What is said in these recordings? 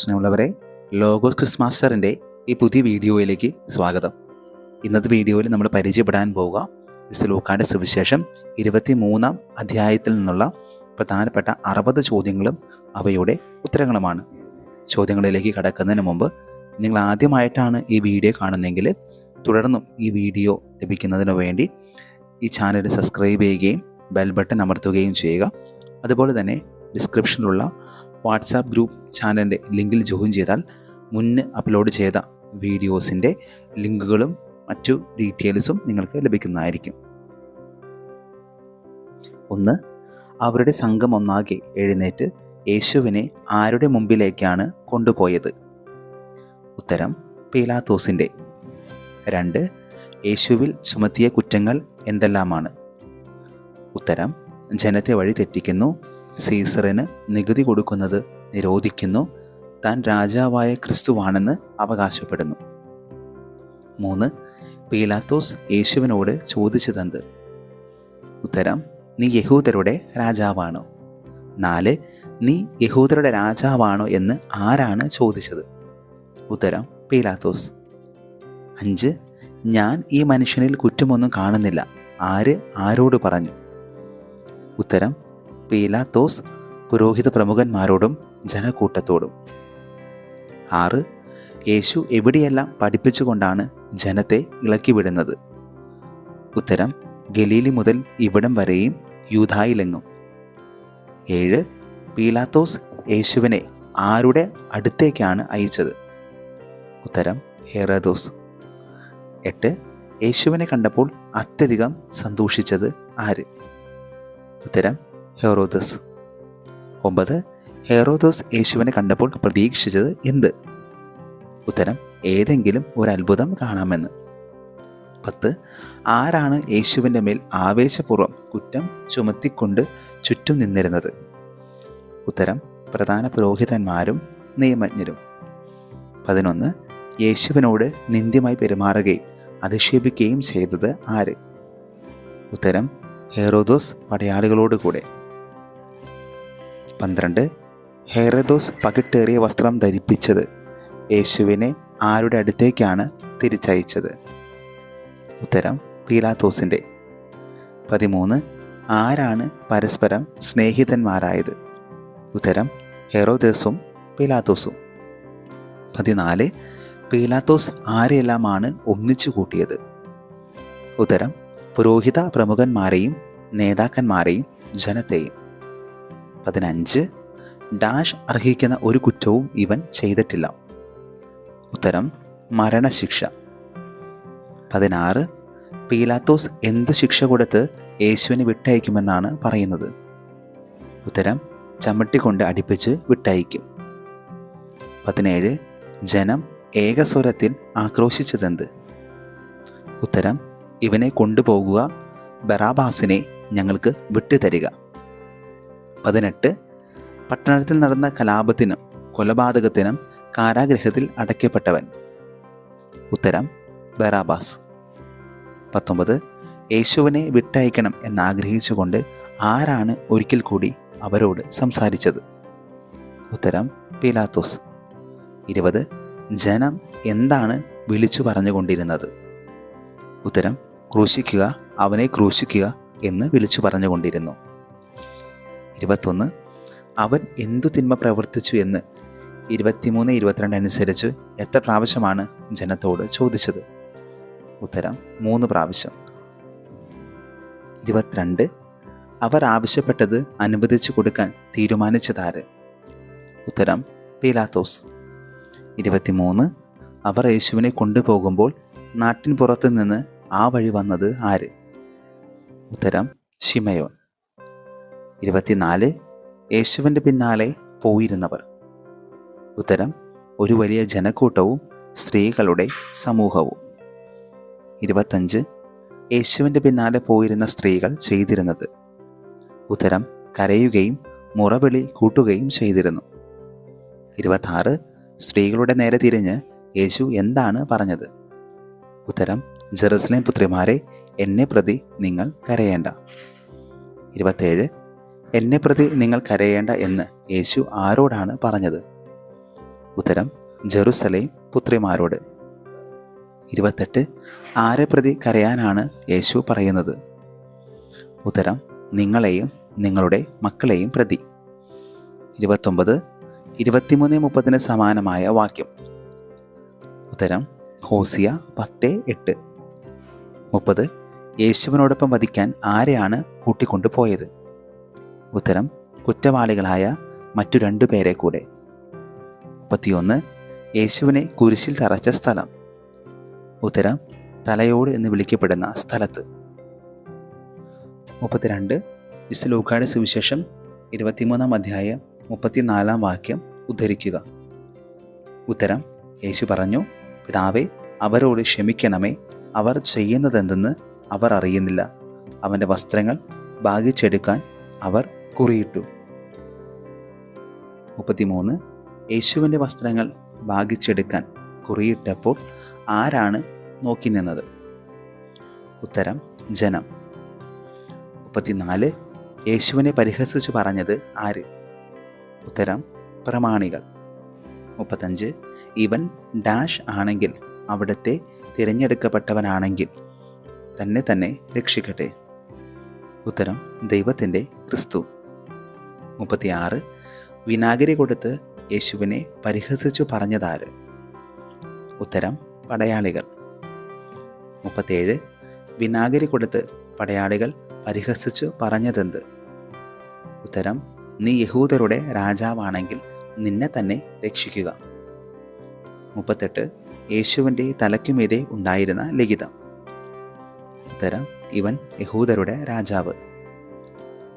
സ്നേഹമുള്ളവരെ logos Chris മാസ്റ്ററിന്റെ ഈ പുതിയ വീഡിയോയിലേക്ക് സ്വാഗതം. ഇന്നത്തെ വീഡിയോയിൽ നമ്മൾ പരിചയപ്പെടാൻ പോവുക. ലൂക്കാന്റെ സുവിശേഷം ഇരുപത്തി മൂന്നാം അധ്യായത്തിൽ നിന്നുള്ള പ്രധാനപ്പെട്ട അറുപത് ചോദ്യങ്ങളും അവയുടെ ഉത്തരങ്ങളുമാണ്. ചോദ്യങ്ങളിലേക്ക് കടക്കുന്നതിന് മുമ്പ് നിങ്ങൾ ആദ്യമായിട്ടാണ് ഈ വീഡിയോ കാണുന്നതെങ്കിൽ തുടർന്നും ഈ വീഡിയോ ലഭിക്കുന്നതിന് വേണ്ടി ഈ ചാനൽ സബ്സ്ക്രൈബ് ചെയ്യുകയും ബെൽ ബട്ടൺ അമർത്തുകയും ചെയ്യുക. അതുപോലെ തന്നെ ഡിസ്ക്രിപ്ഷനിലുള്ള വാട്സാപ്പ് ഗ്രൂപ്പ് ചാനലിന്റെ ലിങ്കിൽ ജോയിൻ ചെയ്താൽ മുന്ന് അപ്ലോഡ് ചെയ്ത വീഡിയോസിന്റെ ലിങ്കുകളും മറ്റു ഡീറ്റെയിൽസും നിങ്ങൾക്ക് ലഭിക്കുന്നതായിരിക്കും. ഒന്ന് അവരുടെ സംഘം ഒന്നാകെ എഴുന്നേറ്റ് യേശുവിനെ ആരുടെ മുമ്പിലേക്കാണ് കൊണ്ടുപോയത്? ഉത്തരം പീലാത്തോസിന്റെ. രണ്ട് യേശുവിൽ ചുമത്തിയ കുറ്റങ്ങൾ എന്തെല്ലാമാണ്? ഉത്തരം ജനത്തെ വഴി തെറ്റിക്കുന്നു സീസറിന് നികുതി കൊടുക്കുന്നത് നിരോധിക്കുന്നു. താൻ രാജാവായ ക്രിസ്തുവാണെന്ന് അവകാശപ്പെടുന്നു. മൂന്ന് പീലാത്തോസ് യേശുവിനോട് ചോദിച്ചതെന്ത്? ഉത്തരം നീ യഹൂദരുടെ രാജാവാണോ? നാല് നീ യഹൂദരുടെ രാജാവാണോ എന്ന് ആരാണ് ചോദിച്ചത്? ഉത്തരം പീലാത്തോസ്. അഞ്ച് ഞാൻ ഈ മനുഷ്യനിൽ കുറ്റമൊന്നും കാണുന്നില്ല. ആര് ആരോട് പറഞ്ഞു? ഉത്തരം പീലാത്തോസ് പുരോഹിത പ്രമുഖന്മാരോടും ജനക്കൂട്ടത്തോടും. ആറ് യേശു എവിടെയെല്ലാം പഠിപ്പിച്ചുകൊണ്ടാണ് ജനത്തെ ഇളക്കിവിടുന്നത്? ഉത്തരം ഗലീലി മുതൽ ഇവിടം വരെയും യൂതായിലെങ്ങും ഏഴ് പീലാത്തോസ് യേശുവിനെ ആരുടെ അടുത്തേക്കാണ് അയച്ചത്? ഉത്തരം ഹെറദോസ്. എട്ട് യേശുവിനെ കണ്ടപ്പോൾ അത്യധികം സന്തോഷിച്ചത് ആര്? ഉത്തരം ഹെറോദസ്. ഒമ്പത് ഹെറോദോസ് യേശുവിനെ കണ്ടപ്പോൾ പ്രതീക്ഷിച്ചത് എന്ത്? ഉത്തരം ഏതെങ്കിലും ഒരു അത്ഭുതം കാണാമെന്ന്. പത്ത് ആരാണ് യേശുവിന്റെ മേൽ ആവേശപൂർവം കുറ്റം ചുമത്തിക്കൊണ്ട് ചുറ്റും നിന്നിരുന്നത്? ഉത്തരം പ്രധാന പുരോഹിതന്മാരും നിയമജ്ഞരും. പതിനൊന്ന് യേശുവിനോട് നിന്ദ്യമായി പെരുമാറുകയും അധിക്ഷേപിക്കുകയും ചെയ്തത് ആര്? ഉത്തരം ഹെറോദോസ് പടയാളികളോട് കൂടെ പന്ത്രണ്ട്. ഹെറദോസ് പകിട്ടേറിയ വസ്ത്രം ധരിപ്പിച്ചത് യേശുവിനെ ആരുടെ അടുത്തേക്കാണ് തിരിച്ചയച്ചത്? ഉത്തരം പീലാത്തോസിന്റെ പതിമൂന്ന് ആരാണ് പരസ്പരം സ്നേഹിതന്മാരായത്? ഉത്തരം ഹെറോദേസും പീലാത്തോസും. പതിനാല് പീലാത്തോസ് ആരെയെല്ലാമാണ് ഒന്നിച്ചു കൂട്ടിയത്? ഉത്തരം പുരോഹിത പ്രമുഖന്മാരെയും നേതാക്കന്മാരെയും ജനത്തെയും. പതിനഞ്ച്. ഡാഷ് അർഹിക്കുന്ന ഒരു കുറ്റവും ഇവൻ ചെയ്തിട്ടില്ല. ഉത്തരം മരണശിക്ഷ. പതിനാറ്. പീലാത്തോസ് എന്ത് ശിക്ഷ കൊടുത്ത് യേശുവിന് വിട്ടയക്കുമെന്നാണ് പറയുന്നത്. ഉത്തരം ചമ്മട്ടിക്കൊണ്ട് അടിപ്പിച്ച് വിട്ടയക്കും. പതിനേഴ്. ജനം ഏകസ്വരത്തിൽ ആക്രോശിച്ചതെന്ത്? ഉത്തരം ഇവനെ കൊണ്ടുപോകുക ബറാബാസിനെ ഞങ്ങൾക്ക് വിട്ടുതരിക. പതിനെട്ട് പട്ടണത്തിൽ നടന്ന കലാപത്തിനും കൊലപാതകത്തിനും കാരാഗ്രഹത്തിൽ അടയ്ക്കപ്പെട്ടവൻ. ഉത്തരം ബറാബാസ്. പത്തൊമ്പത് യേശുവിനെ വിട്ടയക്കണം എന്നാഗ്രഹിച്ചുകൊണ്ട് ആരാണ് ഒരിക്കൽ കൂടി അവരോട് സംസാരിച്ചത്? ഉത്തരം പിലാത്തോസ്. ഇരുപത് ജനം എന്താണ് വിളിച്ചു പറഞ്ഞുകൊണ്ടിരുന്നത്? ഉത്തരം ക്രൂശിക്കുക അവനെ ക്രൂശിക്കുക എന്ന് വിളിച്ചു പറഞ്ഞുകൊണ്ടിരുന്നു. ഇരുപത്തൊന്ന്. അവൻ എന്തു തിന്മ പ്രവർത്തിച്ചു എന്ന് ഇരുപത്തിമൂന്ന് ഇരുപത്തിരണ്ട് അനുസരിച്ച് എത്ര പ്രാവശ്യമാണ് ജനത്തോട് ചോദിച്ചത്? ഉത്തരം മൂന്ന് പ്രാവശ്യം. ഇരുപത്തിരണ്ട്. അവർ ആവശ്യപ്പെട്ടത് അനുവദിച്ചു കൊടുക്കാൻ തീരുമാനിച്ചതാര്? ഉത്തരം പീലാത്തോസ്. ഇരുപത്തിമൂന്ന്. അവർ യേശുവിനെ കൊണ്ടുപോകുമ്പോൾ നാട്ടിൻ പുറത്തു നിന്ന് ആ വഴി വന്നത് ആര്? ഉത്തരം ഷിമയോൻ ഇരുപത്തിനാല് യേശുവിന്റെ പിന്നാലെ പോയിരുന്നവർ. ഉത്തരം ഒരു വലിയ ജനക്കൂട്ടവും സ്ത്രീകളുടെ സമൂഹവും. ഇരുപത്തഞ്ച് യേശുവിന്റെ പിന്നാലെ പോയിരുന്ന സ്ത്രീകൾ ചെയ്തിരുന്നത്. ഉത്തരം കരയുകയും മുറവിളി കൂട്ടുകയും ചെയ്തിരുന്നു. ഇരുപത്താറ് സ്ത്രീകളുടെ നേരെ തിരിഞ്ഞ് യേശു എന്താണ് പറഞ്ഞത്? ഉത്തരം ജെറുസലേം പുത്രിമാരെ എന്നെ പ്രതി നിങ്ങൾ കരയേണ്ട. ഇരുപത്തേഴ് എന്നെ പ്രതി നിങ്ങൾ കരയേണ്ട എന്ന് യേശു ആരോടാണ് പറഞ്ഞത്? ഉത്തരം ജെറുസലേം പുത്രിമാരോട്. ഇരുപത്തെട്ട് ആരെ പ്രതി കരയാനാണ് യേശു പറയുന്നത്? ഉത്തരം നിങ്ങളെയും നിങ്ങളുടെ മക്കളെയും പ്രതി. ഇരുപത്തൊമ്പത് ഇരുപത്തിമൂന്ന് മുപ്പതിന് സമാനമായ വാക്യം. ഉത്തരം ഹോസിയ പത്ത് എട്ട്. മുപ്പത് യേശുവിനോടൊപ്പം വധിക്കാൻ ആരെയാണ് കൂട്ടിക്കൊണ്ടു പോയത് ഉത്തരം കുറ്റവാളികളായ മറ്റു രണ്ടു പേരെ കൂടെ. മുപ്പത്തിയൊന്ന് യേശുവിനെ കുരിശിൽ തറച്ച സ്ഥലം. ഉത്തരം തലയോട് എന്ന് വിളിക്കപ്പെടുന്ന സ്ഥലത്ത്. മുപ്പത്തിരണ്ട് ഇസ്ലൂക്കാട് സുവിശേഷം ഇരുപത്തിമൂന്നാം അധ്യായം മുപ്പത്തിനാലാം വാക്യം ഉദ്ധരിക്കുക. ഉത്തരം യേശു പറഞ്ഞു പിതാവേ അവരോട് ക്ഷമിക്കണമേ. അവർ ചെയ്യുന്നതെന്തെന്ന് അവർ അറിയുന്നില്ല. അവന്റെ വസ്ത്രങ്ങൾ ഭാഗിച്ചെടുക്കാൻ അവർ കുറിയിട്ടു. മുപ്പത്തിമൂന്ന്. യേശുവിന്റെ വസ്ത്രങ്ങൾ ഭാഗിച്ചെടുക്കാൻ കുറിയിട്ടപ്പോൾ ആരാണ് നോക്കി നിന്നത്? ഉത്തരം ജനം. മുപ്പത്തിനാല്. യേശുവിനെ പരിഹസിച്ചു പറഞ്ഞത് ആര്? ഉത്തരം പ്രമാണികൾ. മുപ്പത്തഞ്ച്. ഇവൻ ഡാഷ് ആണെങ്കിൽ അവിടുത്തെ തിരഞ്ഞെടുക്കപ്പെട്ടവനാണെങ്കിൽ തന്നെ തന്നെ രക്ഷിക്കട്ടെ. ഉത്തരം ദൈവത്തിന്റെ ക്രിസ്തു. മുപ്പത്തിയാറ് വിനാഗിരി കൊടുത്ത് യേശുവിനെ പരിഹസിച്ചു പറഞ്ഞതാര്? ഉത്തരം പടയാളികൾ. മുപ്പത്തേഴ് വിനാഗിരി കൊടുത്ത് പടയാളികൾ പരിഹസിച്ചു പറഞ്ഞതെന്ത്? ഉത്തരം നീ യഹൂദരുടെ രാജാവാണെങ്കിൽ നിന്നെ തന്നെ രക്ഷിക്കുക. മുപ്പത്തെട്ട് യേശുവിന്റെ തലയ്ക്കുമീതെ ഉണ്ടായിരുന്ന ലിഖിതം. ഉത്തരം ഇവൻ യഹൂദരുടെ രാജാവ്.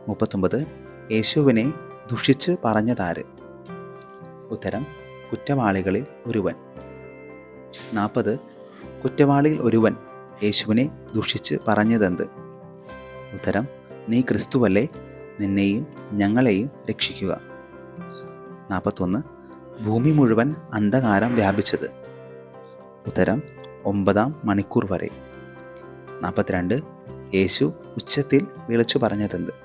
മുപ്പത്തൊമ്പത് യേശുവിനെ ദുഷിച്ച് പറഞ്ഞതാര്? ഉത്തരം കുറ്റവാളികളിൽ ഒരുവൻ. നാൽപ്പത് കുറ്റവാളിയിൽ ഒരുവൻ യേശുവിനെ ദുഷിച്ച് പറഞ്ഞതെന്ത്? ഉത്തരം നീ ക്രിസ്തുവല്ലേ നിന്നെയും ഞങ്ങളെയും രക്ഷിക്കുക. നാൽപ്പത്തൊന്ന് ഭൂമി മുഴുവൻ അന്ധകാരം വ്യാപിച്ചത്. ഉത്തരം ഒമ്പതാം മണിക്കൂർ വരെ. നാൽപ്പത്തിരണ്ട് യേശു ഉച്ചത്തിൽ വിളിച്ചു പറഞ്ഞതെന്ത്?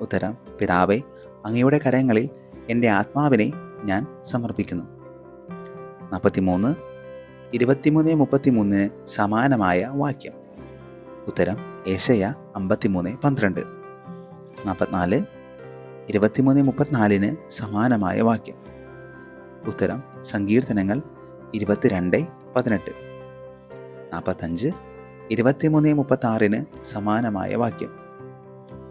ഉത്തരം പിതാവേ അങ്ങയുടെ കരങ്ങളിൽ എന്റെ ആത്മാവിനെ ഞാൻ സമർപ്പിക്കുന്നു. നാൽപ്പത്തിമൂന്ന് ഇരുപത്തിമൂന്ന് മുപ്പത്തിമൂന്നിന് സമാനമായ വാക്യം. ഉത്തരം ഏശയ അമ്പത്തിമൂന്ന് പന്ത്രണ്ട്. നാൽപ്പത്തിനാല് ഇരുപത്തിമൂന്ന് മുപ്പത്തിനാലിന് സമാനമായ വാക്യം. ഉത്തരം സങ്കീർത്തനങ്ങൾ ഇരുപത്തിരണ്ട് പതിനെട്ട്. നാൽപ്പത്തഞ്ച് ഇരുപത്തിമൂന്ന് മുപ്പത്തി സമാനമായ വാക്യം.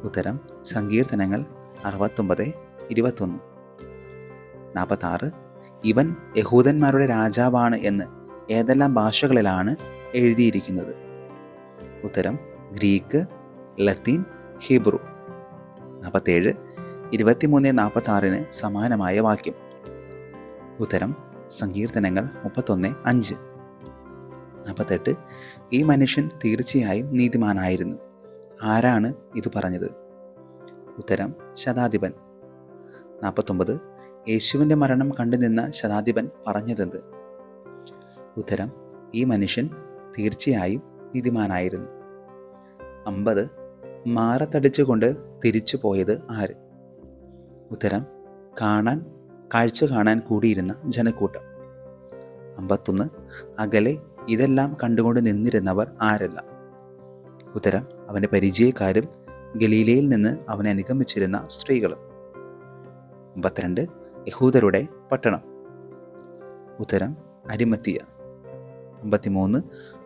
ഉത്തരം സങ്കീർത്തനങ്ങൾ അറുപത്തൊമ്പത് ഇരുപത്തൊന്ന്. നാൽപ്പത്താറ് ഇവൻ യഹൂദന്മാരുടെ രാജാവാണ് എന്ന് ഏതെല്ലാം ഭാഷകളിലാണ് എഴുതിയിരിക്കുന്നത്? ഉത്തരം ഗ്രീക്ക് ലത്തീൻ ഹീബ്രു. നാൽപ്പത്തേഴ് ഇരുപത്തിമൂന്ന് നാൽപ്പത്തി ആറിന് സമാനമായ വാക്യം. ഉത്തരം സങ്കീർത്തനങ്ങൾ മുപ്പത്തൊന്ന് അഞ്ച്. നാൽപ്പത്തെട്ട് ഈ മനുഷ്യൻ തീർച്ചയായും നീതിമാനായിരുന്നു. ആരാണ് ഇത് പറഞ്ഞത്? ഉത്തരം ശതാധിപൻ. നാൽപ്പത്തൊമ്പത് യേശുവിന്റെ മരണം കണ്ടു നിന്ന ശതാധിപൻ പറഞ്ഞതെന്ത്? ഉത്തരം ഈ മനുഷ്യൻ തീർച്ചയായും നീതിമാനായിരുന്നു. അമ്പത് മാറത്തടിച്ചുകൊണ്ട് തിരിച്ചു പോയത് ആര്? ഉത്തരം കാണാൻ കാഴ്ച കാണാൻ കൂടിയിരുന്ന ജനക്കൂട്ടം. അമ്പത്തൊന്ന് അകലെ ഇതെല്ലാം കണ്ടുകൊണ്ട് നിന്നിരുന്നവർ ആരല്ല? ഉത്തരം അവന്റെ പരിചയക്കാരും ഗലീലയിൽ നിന്ന് അവനെ അനുഗമിച്ചിരുന്ന സ്ത്രീകളും. അമ്പത്തിരണ്ട് യഹൂദരുടെ പട്ടണം. ഉത്തരം അരിമത്തിയ. അമ്പത്തിമൂന്ന്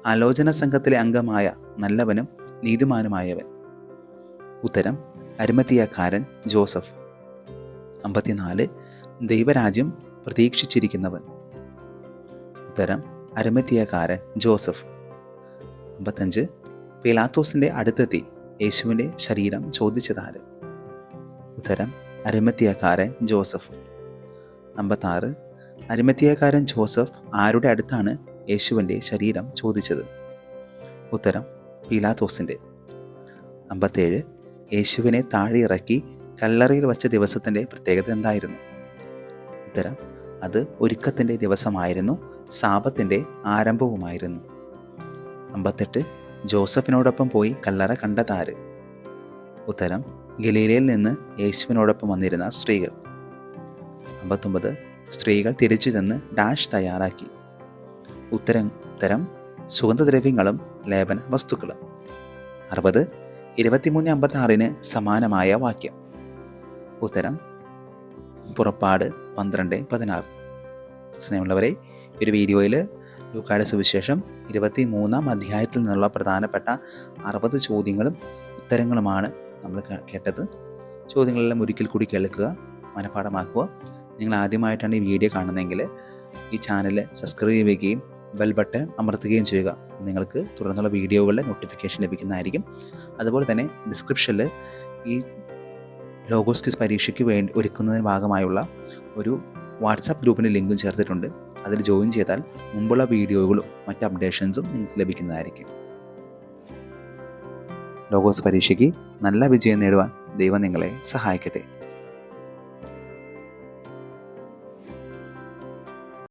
ആലോചന സംഘത്തിലെ അംഗമായ നല്ലവനും നീതിമാനുമായവൻ. ഉത്തരം അരിമത്തിയക്കാരൻ ജോസഫ്. അമ്പത്തിനാല് ദൈവരാജ്യം പ്രതീക്ഷിച്ചിരിക്കുന്നവൻ. ഉത്തരം അരിമത്തിയക്കാരൻ ജോസഫ്. അമ്പത്തഞ്ച് പിലാത്തോസിന്റെ അടുത്തെത്തി യേശുവിന്റെ ശരീരം ചോദിച്ചതാര്? ഉത്തരം അരിമത്തിയക്കാരൻ ജോസഫ്. അമ്പത്താറ് അരിമത്തിയക്കാരൻ ജോസഫ് ആരുടെ അടുത്താണ് യേശുവിന്റെ ശരീരം ചോദിച്ചത്? ഉത്തരം പീലാത്തോസിന്റെ അമ്പത്തേഴ് യേശുവിനെ താഴെ ഇറക്കി കല്ലറയിൽ വച്ച ദിവസത്തിന്റെ പ്രത്യേകത എന്തായിരുന്നു? ഉത്തരം അത് ഒരുക്കത്തിന്റെ ദിവസമായിരുന്നു സാപത്തിന്റെ ആരംഭവുമായിരുന്നു. അമ്പത്തെട്ട് ജോസഫിനോടൊപ്പം പോയി കല്ലറ കണ്ടതാര്? ഉത്തരം ഗലീലയിൽ നിന്ന് യേശുവിനോടൊപ്പം വന്നിരുന്ന സ്ത്രീകൾ. അമ്പത്തൊമ്പത് സ്ത്രീകൾ തിരിച്ചു ചെന്ന് ഡാഷ് തയ്യാറാക്കി. ഉത്തരം ഉത്തരം സുഗന്ധദ്രവ്യങ്ങളും ലേപന വസ്തുക്കളും. അറുപത് ഇരുപത്തിമൂന്ന് അമ്പത്തി ആറിന് സമാനമായ വാക്യം. ഉത്തരം പുറപ്പാട് പന്ത്രണ്ട് പതിനാറ്. സ്നേഹമുള്ളവരെ ഒരു വീഡിയോയിൽ ലൂക്കായുടെ സുവിശേഷം ഇരുപത്തി മൂന്നാം അധ്യായത്തിൽ നിന്നുള്ള പ്രധാനപ്പെട്ട അറുപത് ചോദ്യങ്ങളും ഉത്തരങ്ങളുമാണ് നമ്മൾ കേട്ടത്. ചോദ്യങ്ങളെല്ലാം ഒരിക്കൽ കൂടി കേൾക്കുക മനഃപ്പാഠമാക്കുക. നിങ്ങൾ ആദ്യമായിട്ടാണ് ഈ വീഡിയോ കാണുന്നതെങ്കിൽ ഈ ചാനൽ സബ്സ്ക്രൈബ് ചെയ്യുകയും ബെൽ ബട്ടൺ അമർത്തുകയും ചെയ്യുക. നിങ്ങൾക്ക് തുടർന്നുള്ള വീഡിയോകളുടെ നോട്ടിഫിക്കേഷൻ ലഭിക്കുന്നതായിരിക്കും. അതുപോലെ തന്നെ ഡിസ്ക്രിപ്ഷനിൽ ഈ ലോഗോസ് ക്വിസ് പരീക്ഷയ്ക്ക് വേണ്ടി ഒരുക്കുന്നതിന് ഭാഗമായുള്ള ഒരു വാട്സാപ്പ് ഗ്രൂപ്പിന്റെ ലിങ്കും ചേർത്തിട്ടുണ്ട്. അതിൽ ജോയിൻ ചെയ്താൽ മുമ്പുള്ള വീഡിയോകളും മറ്റ് അപ്ഡേഷൻസും നിങ്ങൾക്ക് ലഭിക്കുന്നതായിരിക്കും. ലോഗോസ് പരീക്ഷയ്ക്ക് നല്ല വിജയം നേടുവാൻ ദൈവം നിങ്ങളെ സഹായിക്കട്ടെ.